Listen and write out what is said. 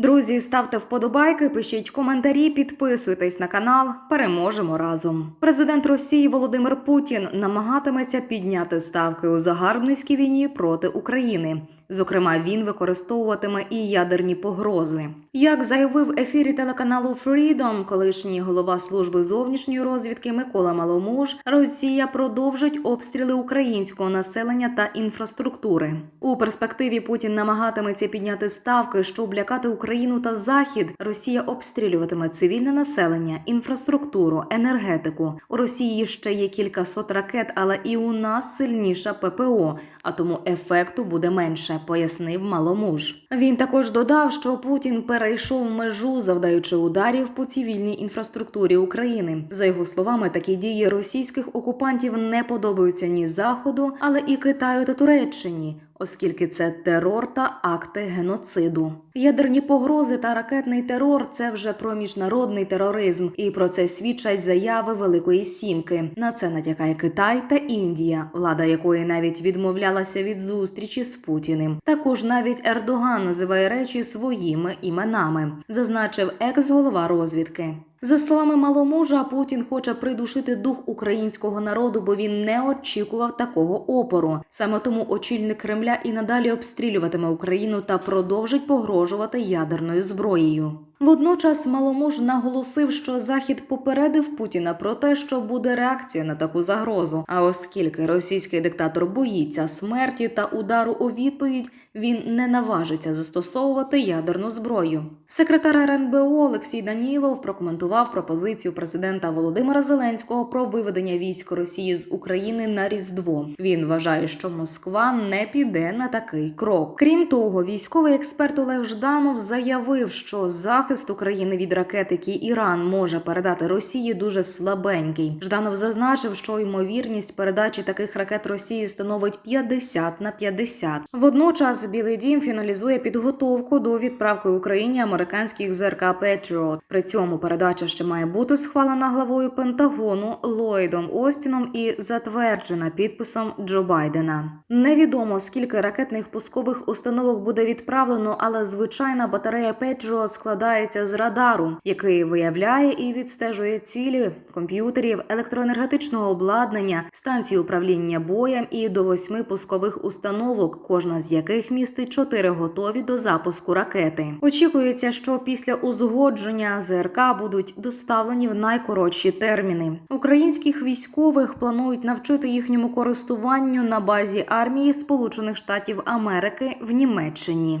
Друзі, ставте вподобайки, пишіть коментарі, підписуйтесь на канал. Переможемо разом. Президент Росії Володимир Путін намагатиметься підняти ставки у загарбницькій війні проти України. Зокрема, він використовуватиме і ядерні погрози. Як заявив ефірі телеканалу Freedom, колишній голова служби зовнішньої розвідки Микола Маломуж, Росія продовжить обстріли українського населення та інфраструктури. У перспективі Путін намагатиметься підняти ставки, щоб лякати Україну та Захід. Росія обстрілюватиме цивільне населення, інфраструктуру, енергетику. У Росії ще є кілька сот ракет, але і у нас сильніша ППО, а тому ефекту буде менше, пояснив Маломуж. Він також додав, що Путін перейшов межу, завдаючи ударів по цивільній інфраструктурі України. За його словами, такі дії російських окупантів не подобаються ні Заходу, але і Китаю та Туреччині. Оскільки це терор та акти геноциду, ядерні погрози та ракетний терор це вже про міжнародний тероризм, і про це свідчать заяви Великої Сімки. На це натякає Китай та Індія, влада якої навіть відмовлялася від зустрічі з Путіним. Також навіть Ердоган називає речі своїми іменами, зазначив екс-голова розвідки. За словами маломужа, Путін хоче придушити дух українського народу, бо він не очікував такого опору. Саме тому очільник Кремля і надалі обстрілюватиме Україну та продовжить погрожувати ядерною зброєю. Водночас маломуж наголосив, що Захід попередив Путіна про те, що буде реакція на таку загрозу. А оскільки російський диктатор боїться смерті та удару у відповідь, він не наважиться застосовувати ядерну зброю. Секретар РНБО Олексій Данілов прокоментував пропозицію президента Володимира Зеленського про виведення військ Росії з України на Різдво. Він вважає, що Москва не піде на такий крок. Крім того, військовий експерт Олег Жданов заявив, що захист України від ракет, які Іран може передати Росії, дуже слабенький. Жданов зазначив, що ймовірність передачі таких ракет Росії становить 50 на 50. Водночас Білий Дім фіналізує підготовку до відправки Україні американських ЗРК Петріот. При цьому передача ще має бути схвалена главою Пентагону Ллойдом Остіном і затверджена підписом Джо Байдена. Невідомо скільки ракетних пускових установок буде відправлено, але звичайна батарея Петріот складається з радару, який виявляє і відстежує цілі комп'ютерів, електроенергетичного обладнання, станції управління боєм і до восьми пускових установок, кожна з яких містить чотири готові до запуску ракети. Очікується, що після узгодження ЗРК будуть доставлені в найкоротші терміни. Українських військових планують навчити їхньому користуванню на базі армії Сполучених Штатів Америки в Німеччині.